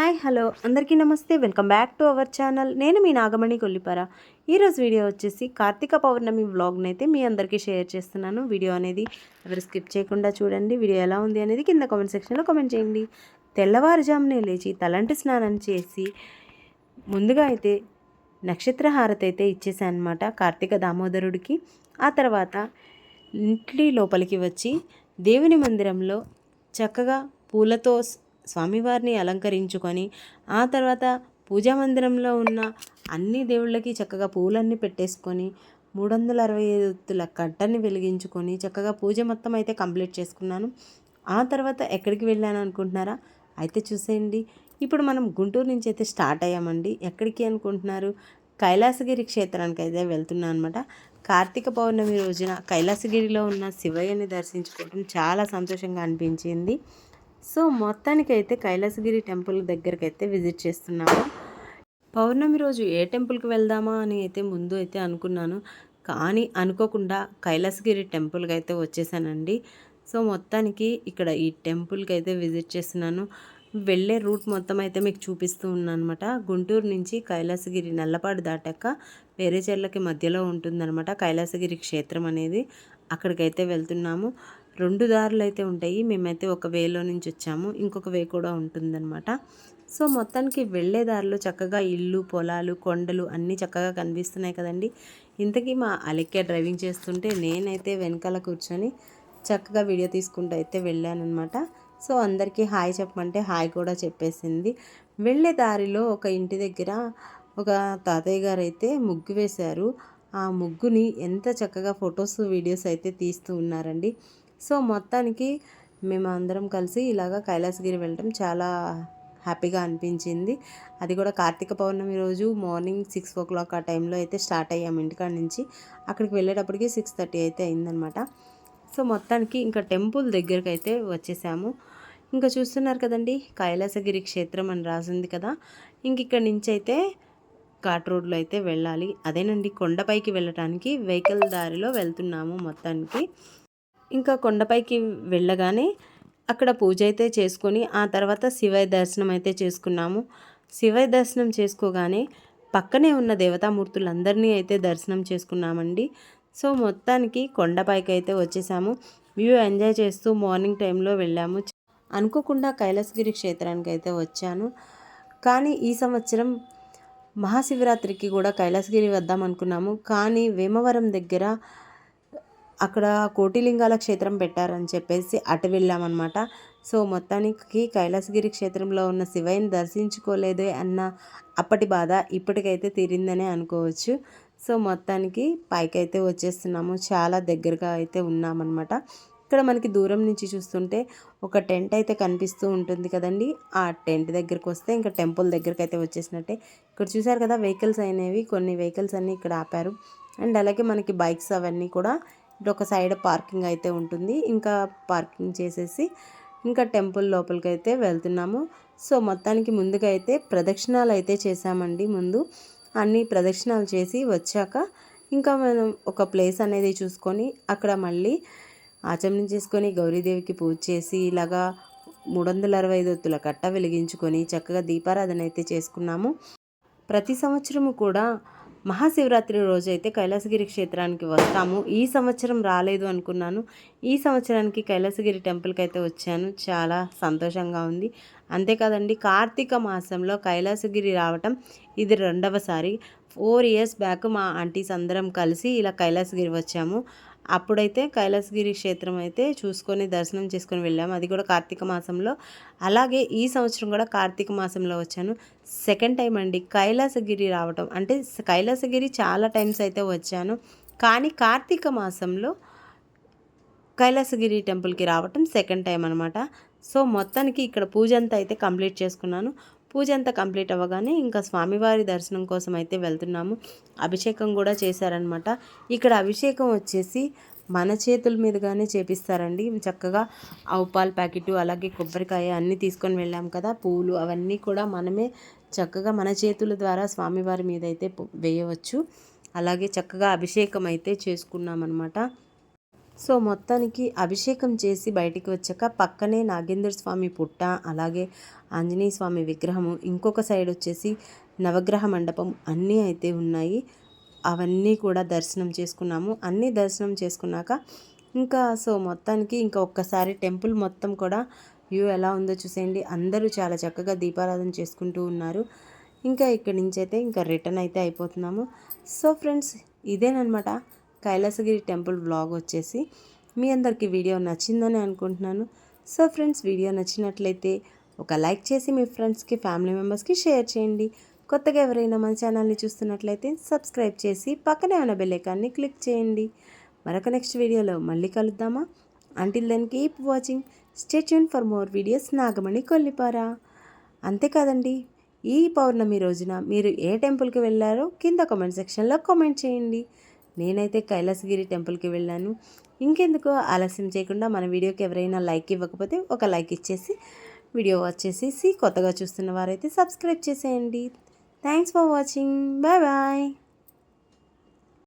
Hi hello. అందరికీ నమస్తే. Welcome back to our channel. నేను మీ నాగమణి కొల్లిపార. ఈరోజు వీడియో వచ్చేసి కార్తీక పౌర్ణమి వ్లాగ్ని అయితే మీ అందరికీ షేర్ చేస్తున్నాను. వీడియో అనేది ఎవరు స్కిప్ చేయకుండా చూడండి. వీడియో ఎలా ఉంది అనేది కింద కామెంట్ సెక్షన్లో కామెంట్ చేయండి. తెల్లవారుజామునే లేచి తలంటి స్నానం చేసి ముందుగా అయితే నక్షత్ర హారతి అయితే ఇచ్చేసాను అనమాట కార్తీక దామోదరుడికి. ఆ తర్వాత ఇంటి లోపలికి వచ్చి దేవుని మందిరంలో చక్కగా పూలతో స్వామివారిని అలంకరించుకొని ఆ తర్వాత పూజా మందిరంలో ఉన్న అన్ని దేవుళ్ళకి చక్కగా పూలన్నీ పెట్టేసుకొని మూడు వందల అరవై ఐదు ఒత్తుల కట్టని వెలిగించుకొని చక్కగా పూజ మొత్తం అయితే కంప్లీట్ చేసుకున్నాను. ఆ తర్వాత ఎక్కడికి వెళ్ళాను అనుకుంటున్నారా? అయితే చూసేయండి. ఇప్పుడు మనం గుంటూరు నుంచి అయితే స్టార్ట్ అయ్యామండి. ఎక్కడికి అనుకుంటున్నారు? కైలాసగిరి క్షేత్రానికి అయితే వెళ్తున్నా అనమాట కార్తీక పౌర్ణమి రోజున కైలాసగిరిలో ఉన్న శివయ్యని దర్శించుకోవడం చాలా సంతోషంగా అనిపించింది. సో మొత్తానికైతే కైలాసగిరి టెంపుల్ దగ్గరికి అయితే విజిట్ చేస్తున్నాము. పౌర్ణమి రోజు ఏ టెంపుల్కి వెళ్దామా అని అయితే ముందు అయితే అనుకున్నాను. కానీ అనుకోకుండా కైలాసగిరి టెంపుల్కి అయితే వచ్చేసానండి. సో మొత్తానికి ఇక్కడ ఈ టెంపుల్కి అయితే విజిట్ చేస్తున్నాను. వెళ్ళే రూట్ మొత్తం అయితే మీకు చూపిస్తూ ఉన్నాను అనమాట గుంటూరు నుంచి కైలాసగిరి నల్లపాడు దాటాక వేరే చెర్లకి మధ్యలో ఉంటుందన్నమాట కైలాసగిరి క్షేత్రం అనేది. అక్కడికైతే వెళ్తున్నాము. రెండు దారులు అయితే ఉంటాయి. మేమైతే ఒక వేలో నుంచి వచ్చాము. ఇంకొక వే కూడా ఉంటుందన్నమాట. సో మొత్తానికి వెళ్ళే దారిలో చక్కగా ఇల్లు పొలాలు కొండలు అన్నీ చక్కగా కనిపిస్తున్నాయి కదండి. ఇంతకీ మా అలెక్య డ్రైవింగ్ చేస్తుంటే నేనైతే వెనకాల కూర్చొని చక్కగా వీడియో తీసుకుంటూ అయితే వెళ్ళానమాట సో అందరికీ హాయ్ చెప్పమంటే హాయ్ కూడా చెప్పేసింది. వెళ్ళే దారిలో ఒక ఇంటి దగ్గర ఒక తాతయ్య గారు అయితే ముగ్గు వేశారు. ఆ ముగ్గుని ఎంత చక్కగా ఫొటోస్ వీడియోస్ అయితే తీస్తూ ఉన్నారండి. సో మొత్తానికి మేము అందరం కలిసి ఇలాగ కైలాసగిరి వెళ్ళటం చాలా హ్యాపీగా అనిపించింది. అది కూడా కార్తీక పౌర్ణమి రోజు మార్నింగ్ సిక్స్ ఓ క్లాక్ ఆ టైంలో అయితే స్టార్ట్ అయ్యాము ఇంటికాడ నుంచి. అక్కడికి వెళ్ళేటప్పటికి సిక్స్ థర్టీ అయితే అయిందనమాట సో మొత్తానికి ఇంకా టెంపుల్ దగ్గరికి అయితే వచ్చేసాము. ఇంకా చూస్తున్నారు కదండి కైలాసగిరి క్షేత్రం అని రాసింది కదా. ఇంక ఇక్కడ నుంచి అయితే ఘాట్ రోడ్లో అయితే వెళ్ళాలి. అదేనండి కొండపైకి వెళ్ళటానికి వెహికల్ దారిలో వెళ్తున్నాము మొత్తానికి. ఇంకా కొండపైకి వెళ్ళగానే అక్కడ పూజ అయితే చేసుకొని ఆ తర్వాత శివయ దర్శనం అయితే చేసుకున్నాము. శివయ దర్శనం చేసుకోగానే పక్కనే ఉన్న దేవతామూర్తులందరినీ అయితే దర్శనం చేసుకున్నామండి. సో మొత్తానికి కొండపైకి అయితే వచ్చేసాము. వ్యూ ఎంజాయ్ చేస్తూ మార్నింగ్ టైంలో వెళ్ళాము. అనుకోకుండా కైలాసగిరి క్షేత్రానికి అయితే వచ్చాను. కానీ ఈ సంవత్సరం మహాశివరాత్రికి కూడా కైలాసగిరి వద్దాం అనుకున్నాము కానీ వేమవరం దగ్గర అక్కడ కోటిలింగాల క్షేత్రం పెట్టారని చెప్పేసి అటు వెళ్ళామన్నమాట. సో మొత్తానికి కైలాసగిరి క్షేత్రంలో ఉన్న శివయ్యని దర్శించుకోలేదే అన్న అప్పటి బాధ ఇప్పటికైతే తీరిందనే అనుకోవచ్చు. సో మొత్తానికి పైకైతే వచ్చేస్తున్నాము. చాలా దగ్గరగా అయితే ఉన్నామన్నమాట. ఇక్కడ మనకి దూరం నుంచి చూస్తుంటే ఒక టెంట్ అయితే కనిపిస్తూ ఉంటుంది కదండి. ఆ టెంట్ దగ్గరికి వస్తే ఇంకా టెంపుల్ దగ్గరికి అయితే వచ్చేసినట్టే. ఇక్కడ చూసారు కదా వెహికల్స్ అనేవి కొన్ని వెహికల్స్ అన్నీ ఇక్కడ ఆపారు. అండ్ అలాగే మనకి బైక్స్ అవన్నీ కూడా ఇప్పుడు ఒక సైడ్ పార్కింగ్ అయితే ఉంటుంది. ఇంకా పార్కింగ్ చేసేసి ఇంకా టెంపుల్ లోపలికి అయితే వెళ్తున్నాము. సో మొత్తానికి ముందుగా అయితే ప్రదక్షిణాలు అయితే చేసామండి ముందు. అన్ని ప్రదక్షిణాలు చేసి వచ్చాక ఇంకా మనం ఒక ప్లేస్ అనేది చూసుకొని అక్కడ మళ్ళీ ఆచమనం చేసుకొని గౌరీదేవికి పూజ చేసి ఇలాగా మూడు వందల అరవై ఐదు ఒత్తుల కట్ట వెలిగించుకొని చక్కగా దీపారాధన అయితే చేసుకున్నాము. ప్రతి సంవత్సరము కూడా మహాశివరాత్రి రోజు అయితే కైలాసగిరి క్షేత్రానికి వస్తాము. ఈ సంవత్సరం రాలేదు అనుకున్నాను. ఈ సంవత్సరానికి కైలాసగిరి టెంపుల్కి అయితే వచ్చాను. చాలా సంతోషంగా ఉంది. అంతేకాదండి కార్తీక మాసంలో కైలాసగిరి రావటం ఇది రెండవసారి. ఫోర్ ఇయర్స్ బ్యాక్ మా ఆంటీస్ అందరం కలిసి ఇలా కైలాసగిరి వచ్చాము. అప్పుడైతే కైలాసగిరి క్షేత్రం అయితే చూసుకొని దర్శనం చేసుకొని వెళ్ళాము. అది కూడా కార్తీక మాసంలో. అలాగే ఈ సంవత్సరం కూడా కార్తీక మాసంలో వచ్చాను. సెకండ్ టైం అండి కైలాసగిరి రావటం. అంటే కైలాసగిరి చాలా టైమ్స్ అయితే వచ్చాను. కానీ కార్తీక మాసంలో కైలాసగిరి టెంపుల్కి రావటం సెకండ్ టైం అనమాట సో మొత్తానికి ఇక్కడ పూజ అంతా అయితే కంప్లీట్ చేసుకున్నాను. పూజ అంతా కంప్లీట్ అవ్వగానే ఇంకా స్వామివారి దర్శనం కోసం అయితే వెళ్తున్నాము. అభిషేకం కూడా చేశారనమాట ఇక్కడ అభిషేకం వచ్చేసి మన చేతుల మీదుగానే చేపిస్తారండి. చక్కగా ఆవు పాలు ప్యాకెట్ అలాగే కొబ్బరికాయ అన్నీ తీసుకొని వెళ్ళాం కదా. పూలు అవన్నీ కూడా మనమే చక్కగా మన చేతుల ద్వారా స్వామివారి మీద అయితే వేయవచ్చు. అలాగే చక్కగా అభిషేకం అయితే చేసుకున్నామన్నమాట. సో మొత్తానికి అభిషేకం చేసి బయటికి వచ్చాక పక్కనే నాగేంద్ర స్వామి పుట్ట అలాగే ఆంజనేయ స్వామి విగ్రహము ఇంకొక సైడ్ వచ్చేసి నవగ్రహ మండపం అన్నీ అయితే ఉన్నాయి. అవన్నీ కూడా దర్శనం చేసుకున్నాము. అన్నీ దర్శనం చేసుకున్నాక ఇంకా సో మొత్తానికి ఇంకా ఒక్కసారి టెంపుల్ మొత్తం కూడా వ్యూ ఎలా ఉందో చూసేయండి. అందరూ చాలా చక్కగా దీపారాధన చేసుకుంటూ ఉన్నారు. ఇంకా ఇక్కడి నుంచి అయితే ఇంకా రిటర్న్ అయితే అయిపోతున్నాము. సో ఫ్రెండ్స్ ఇదేనమాట కైలాసగిరి టెంపుల్ వ్లాగ్ వచ్చేసి మీ అందరికీ వీడియో నచ్చిందని అనుకుంటున్నాను. సో ఫ్రెండ్స్ వీడియో నచ్చినట్లయితే ఒక లైక్ చేసి మీ ఫ్రెండ్స్కి ఫ్యామిలీ మెంబర్స్కి షేర్ చేయండి. కొత్తగా ఎవరైనా మన ఛానల్ని చూస్తున్నట్లయితే సబ్స్క్రైబ్ చేసి పక్కనే ఉన్న బెల్లైకాన్ని క్లిక్ చేయండి. మరొక నెక్స్ట్ వీడియోలో మళ్ళీ కలుద్దామా? Until then keep watching stay tuned for more videos Nagamani Kollipara. అంతేకాదండి ఈ పౌర్ణమి రోజున మీరు ఏ టెంపుల్కి వెళ్ళారో కింద కామెంట్ సెక్షన్లో కామెంట్ చేయండి. నేనైతే కైలాసగిరి టెంపుల్కి వెళ్ళాను. ఇంకెందుకు ఆలస్యం చేయకుండా మన వీడియోకి ఎవరైనా లైక్ ఇవ్వకపోతే ఒక లైక్ ఇచ్చేసి వీడియో వచ్చేసి కొత్తగా చూస్తున్న వారైతే సబ్స్క్రైబ్ చేసేయండి. Thanks for watching. Bye bye.